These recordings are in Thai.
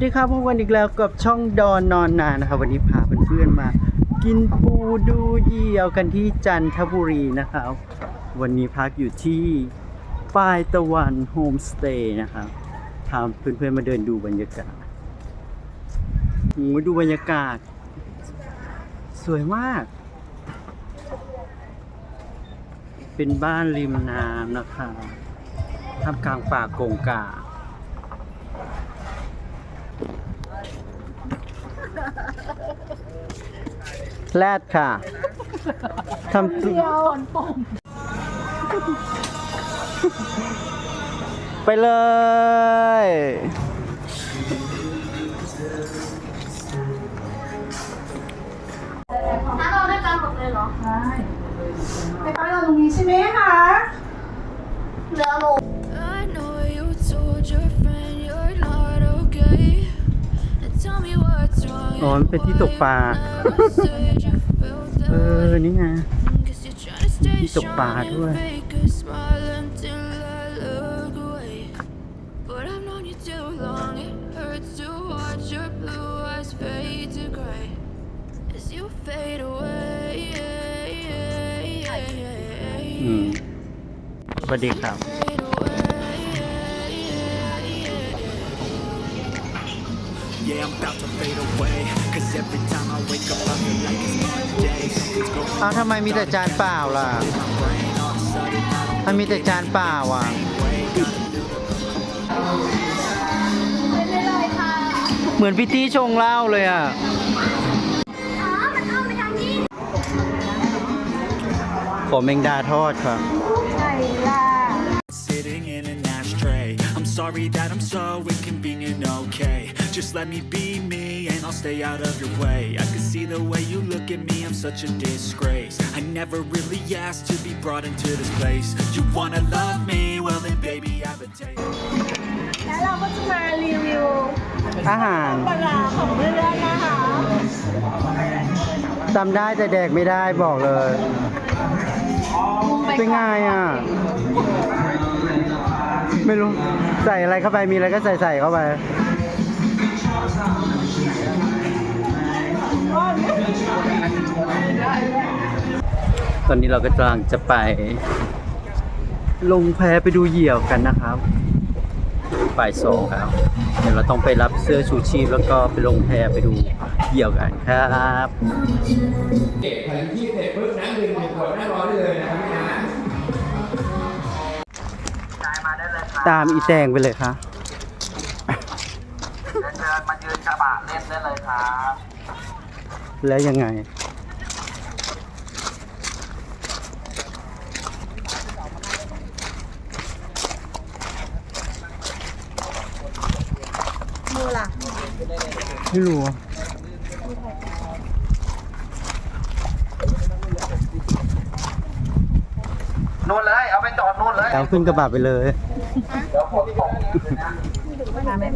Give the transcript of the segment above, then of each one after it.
วัสดีครับพบกันอีกแล้วกับช่องดอนนอนนานะครับ วันนี้พาเพื่อนๆมา กินปูดูเยี่ยวกันที่จันทบุรีนะครับ วันนี้พักอยู่ที่ป้ายตะวันโฮมสเตย์นะครับพาเพื่อนๆมาเดินดูบรรยากาศโอ้โหดูบรรยากาศ สวยมาก เป็นบ้านริมน้ำนะครับท่ามกลางป่าโกงกา แรดค่ะทำตัวไปเลย ถ้าเราได้การหมดเลยเหรอไปป้ายเราตรงนี้ใช่ไหมคะ อ๋อมันเป็นที่ตกปลา Never said you felt เออ นี่ไง Cause you're trying to stay ที่ตกปลา strong ด้วย and fake a smile until I look อ้าวทำไมมีแต่จานเปล่าล่ะมันมีแต่จานเปล่าอะ เหมือนพี่ตี้ชงเหล้าเลยอะอ๋อมันเองนี้ขอแมงดาทอดครับ Sitting in an ashtray. I'm sorry that I'm so inconvenient, okay? Just let me be me and I'll stay out of your way. I can see the way you look at me, I'm such a disgrace. I never really asked to be brought into this place. You wanna love me? Well, then, baby, I have a taste. แล้วเราก็จะมารีวิวอาหารปลาร้าของเรื่องนะคะจำได้แต่แดกไม่ได้บอกเลย เป็นไงอะ ไม่รู้ ใส่อะไรเข้าไปมีอะไรก็ใส่ใส่เข้าไป ตอนนี้เราก็กำลังจะไป ลงแพไปดูเหยี่ยวกันนะครับบ่ายสองแล้วเดี๋ยวเราต้องไปรับเสื้อชูชีพแล้วก็ไปลงแพไปดูเหยี่ยวกันครับเก็บพลังที่เสร็จปุ๊บน้ำดื่มหนึ่งขวดหน้าร้อนเลยนะครับพี่นะตามอีแตงไปเลยค่ะ เชิญมายืนกระบะ เล่นได้เลยครับแล้วยังไง มือล่ะไม่รู้อะนู่นเลย เอาไปจอดนู่นเลย แล้วขึ้นกระบะไปเลย เดี๋ยวผมส่งเต็ม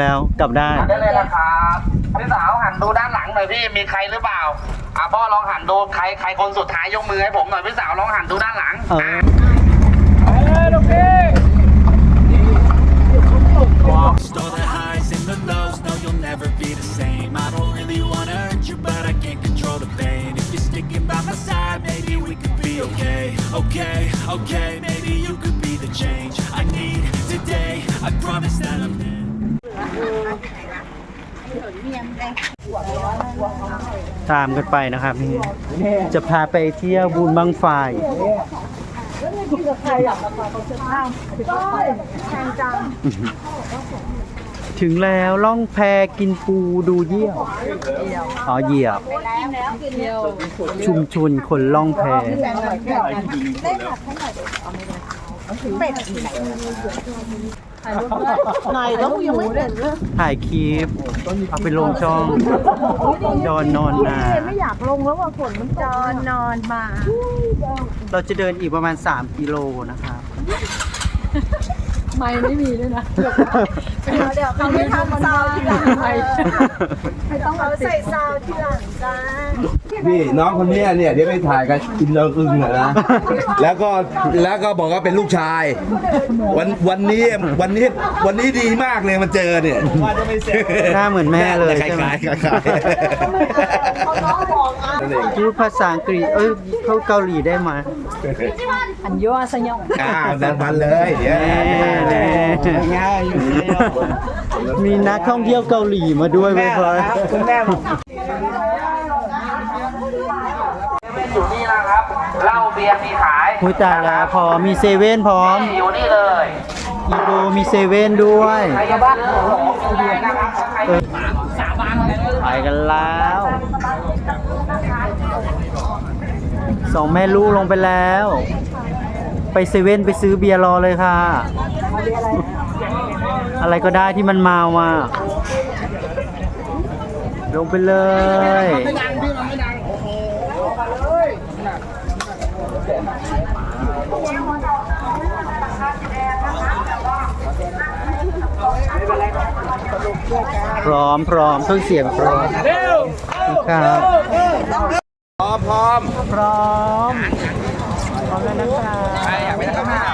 แล้วกลับได้ได้เลยนะครับพี่สาวหันดูด้านหลังหน่อยพี่มีใครหรือเปล่าอะพ่อลองหันดูใครใครคนสุดท้ายยกมือให้ผมหน่อยพี่สาวลองหันดูด้านหลังเออ Lost all the highs and the lows, no, you'll never be the same. I don't really wanna hurt you, but I can't control the pain. If you're sticking by my side, maybe we could be okay. Okay, okay, maybe you could be the change I need today. I promise that I'm there. ตามกันไปนะครับนี่จะพาไปเที่ยวบุญบังไฟถึงแล้วล่องแพกินปูดูเยี่ยวอ๋อเหยี่ยวชุมชนคนล่องแพ ไหนแล้วกูยังไม่เห็นเลยถ่ายคลิปเอาไปลงช่องดอนนอนนาไม่อยากลงแล้วว่าฝนมันจอนนอนมา เราจะเดินอีกประมาณ 3 กิโลนะครับ ไม่ไม่มีด้วยนะเดี๋ยวเขาไม่ทำซาวทีหลังไม่ต้องเขาใส่ซาวทีหลังจ้านี่น้องคนเนี้ยเนี่ยเดี๋ยวไปถ่ายกับอินเตอร์อึงอะนะ แล้วก็แล้วก็บอกว่าเป็นลูกชาย วันวันนี้วันนี้วันนี้ดีมากเลยมาเจอเนี่ย หน้าเหมือนแม่เลยคล้ายใช่ไหมๆคล้ายๆนั่นเองพูดภาษาอังกฤษ เอ้ยเขาเกาหลีได้ไหมอันยัวสยองอ่าดันมันเลยเดี๋ยวแน่ๆง่ายอยู่มีนักท่องเที่ยวเกาหลีมาด้วยไหมพลอยคุณแม่อยู่นี่นะครับเหล้าเบียร์มีขายพูดตายแล้วพอมีเซเว่นพร้อมอยู่นี่เลยอีโบมีเซเว่นด้วยใครจะบ้านของอยู่ได้นะครับใครเออไปกันแล้ว สองแม่ลูกลงไปแล้ว ไปเซเว่นไปซื้อเบียร์รอเลยค่ะ อะไรก็ได้ที่มันมามาลงไปเลยพร้อมพร้อมเครื่องเสียงพร้อมครับ พร้อมพร้อม พร้อม พร้อมแล้วนะครับป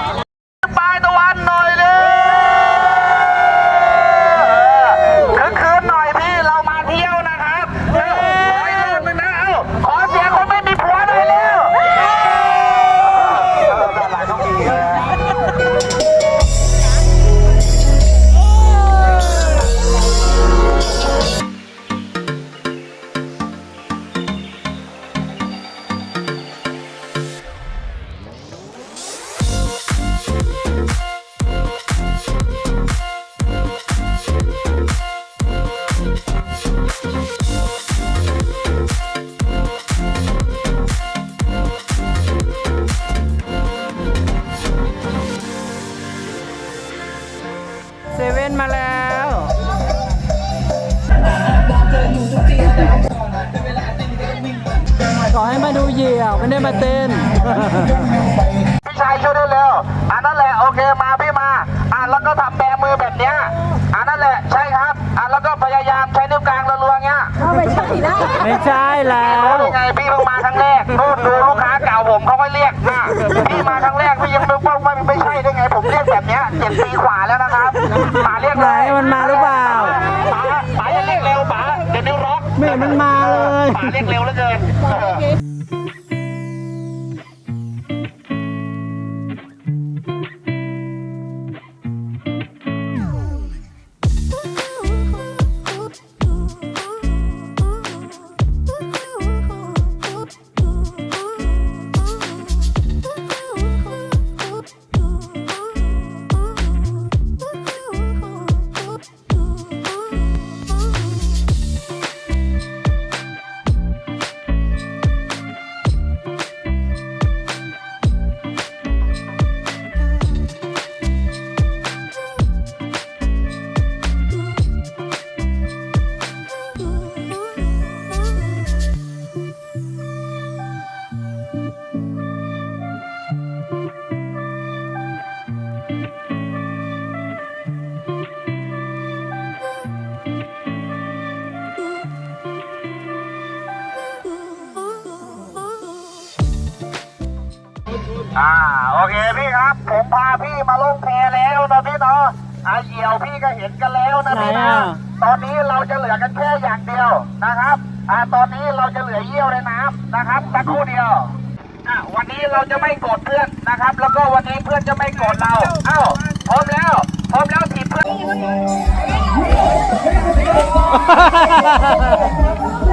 พี่ชายช่วยได้เร็วอันนั้นแหละโอเคมาพี่มาอะแล้วก็ทำแบมือแบบเนี้ยอันนั้นแหละใช่ครับอะแล้วก็พยายามใช้นิ้วกลางรัวๆเงี้ยไม่ใช่แล้วรู้ได้ไงพี่เพิ่งมาครั้งแรกนู่นดูลูกค้าเก่าผมเขาก็เรียกอะพี่มาครั้งแรกพี่ยังนึกว่าไม่ไม่ใช่ได้ไง ผมเรียกแบบเนี้ยเจ็ดปีกว่าแล้วนะครับป๋าเรียกไหนเลยมันมาหรือเปล่าป๋าป๋าอย่าเรียกเร็วป๋าเดี๋ยวนิ้วร็อกไม่เห็นมันมาเลยป๋าเรียกเร็วเหลือเกิน อ่าโอเคพี่ครับ ผมพาพี่มาลงแพแล้วนะพี่เนาะอาเหยี่ยวพี่ก็เห็นกันแล้วนะพี่ไหนนะอะ ตอนนี้เราจะเหลือกันแค่อย่างเดียวนะครับอ่าตอนนี้เราจะเหลือเยี่ยวในน้ำนะครับสักครู่เดียวอะวันนี้เราจะไม่โกรธเพื่อนนะครับ แล้วก็วันนี้เพื่อนจะไม่โกรธเราเอ้าพร้อมแล้วพร้อมแล้วถีบเพื่อนอ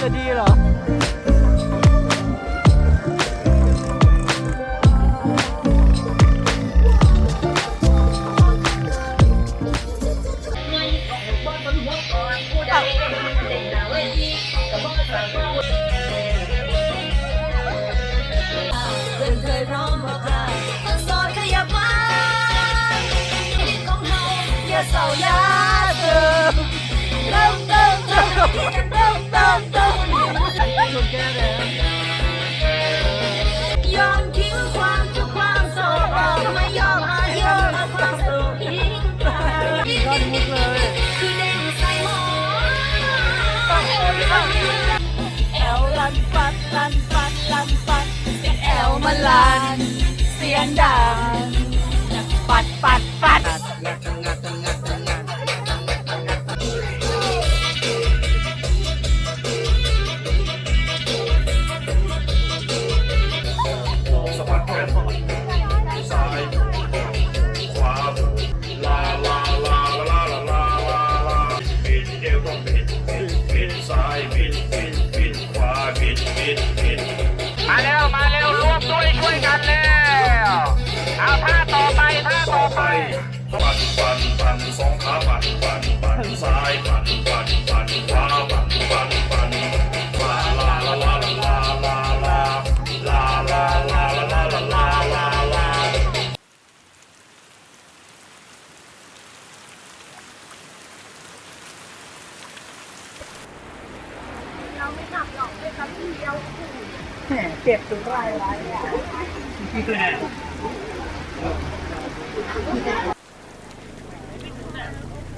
太低了。ันปัดลันปัดลันปัดแอลมาลัน เสียงดังปัดปัดปัด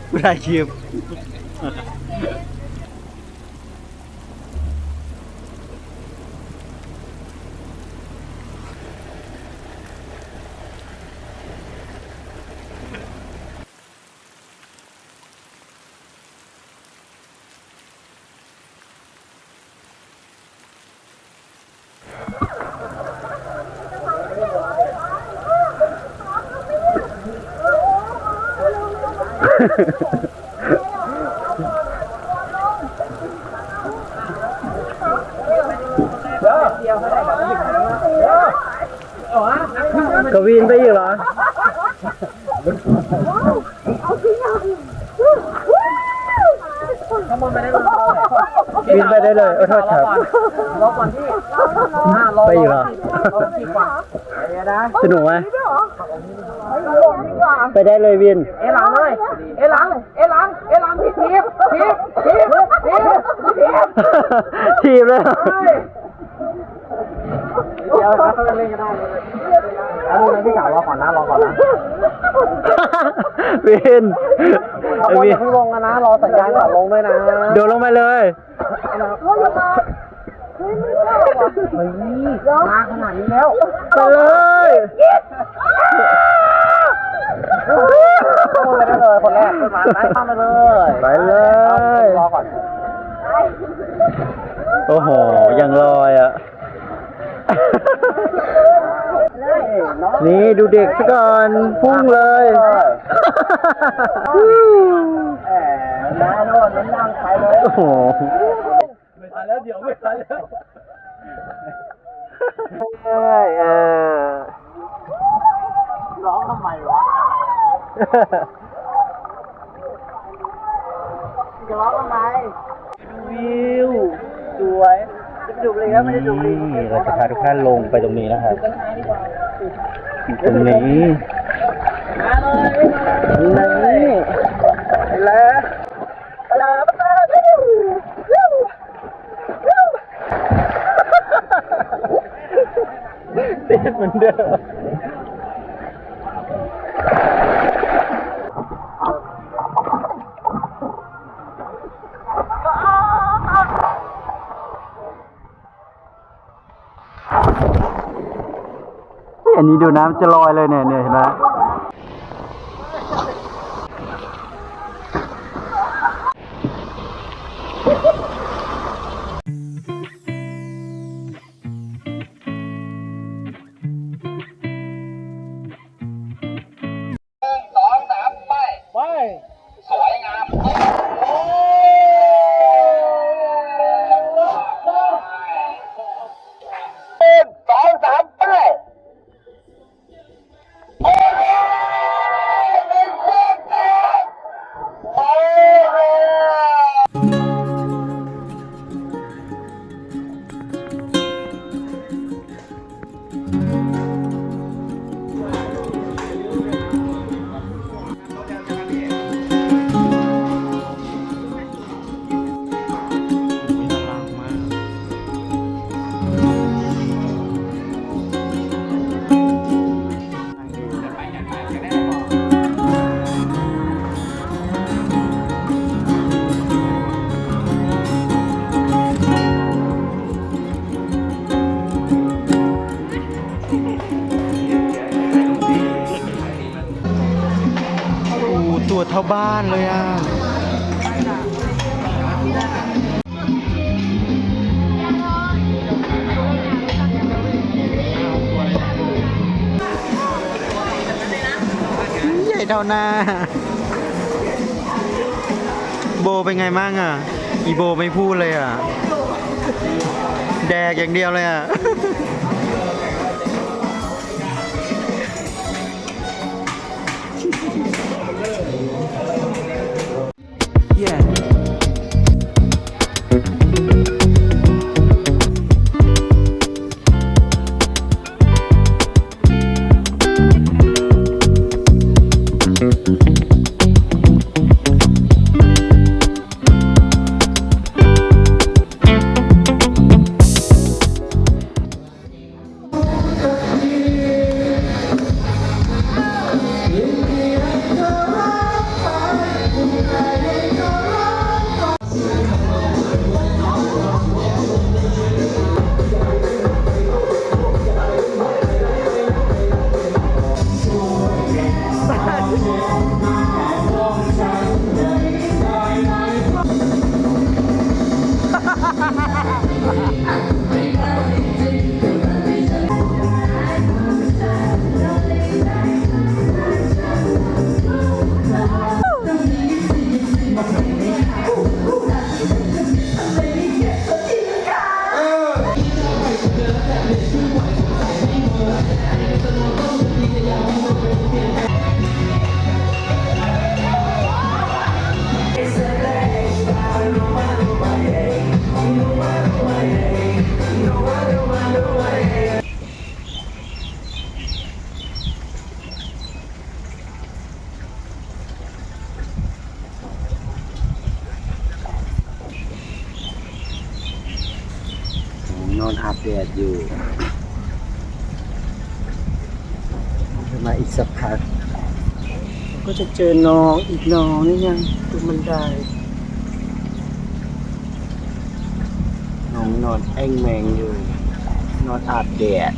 กูได้คลิป กวินไปอยู่เหรอวินไปได้เลยเออโทษครับไปอยู่เหรอสนุกไหมไปได้เลยวิน เอหลังเลย เอหลัง เอหลัง เอหลังพี่ทีบทีบทีบทีบทีบ ทีมเลยเหรอเดี๋ยวนะเขาจะเล่นกันได้เลยแล้วดูนะพี่สาวรอก่อนนะรอก่อนนะวินเอาไอ้คนวิอนย่าเพิ่งลงกันนะ รอสัญญาณก่อนลงด้วยนะโดดลงไปเลยเฮ้ยมาขนาดนี้แล้วไปเลยเข้าไปได้เลยคนแรกขึ้นมาได้เข้าไปเลยไปเลยรอก่อน โอ้โห ยังลอยอะ นี่ดูเด็กซะก่อนพุ่งเลยแหมน้าโน่นนั่นนั่งไปเลยโอ้โหไม่ทันแล้วเดี๋ยวไม่ทันแล้วเอ้ยเออร้องทำไมวะจะร้องทำไมวิว สวยจะไปดูเลยครับไม่ได้ดูเลยเราจะพาทุกท่านลงไปตรงนี้นะครับตรงนี้มาเลยนี่แล้วติดเหมือนเดิม อันนี้ดูน้ำจะลอยเลยเนี่ยเนี่ยเห็นไหม เป็นไงมั่งอะ อีโบไม่พูดเลยอะ แดกอย่างเดียวเลยอะ มาอีกสักพัก ก็จะเจอน้องอีกน้องนี่ยังตรงบันไดน้องนอนแอ่งแมงอยู่ นอนอาบแดด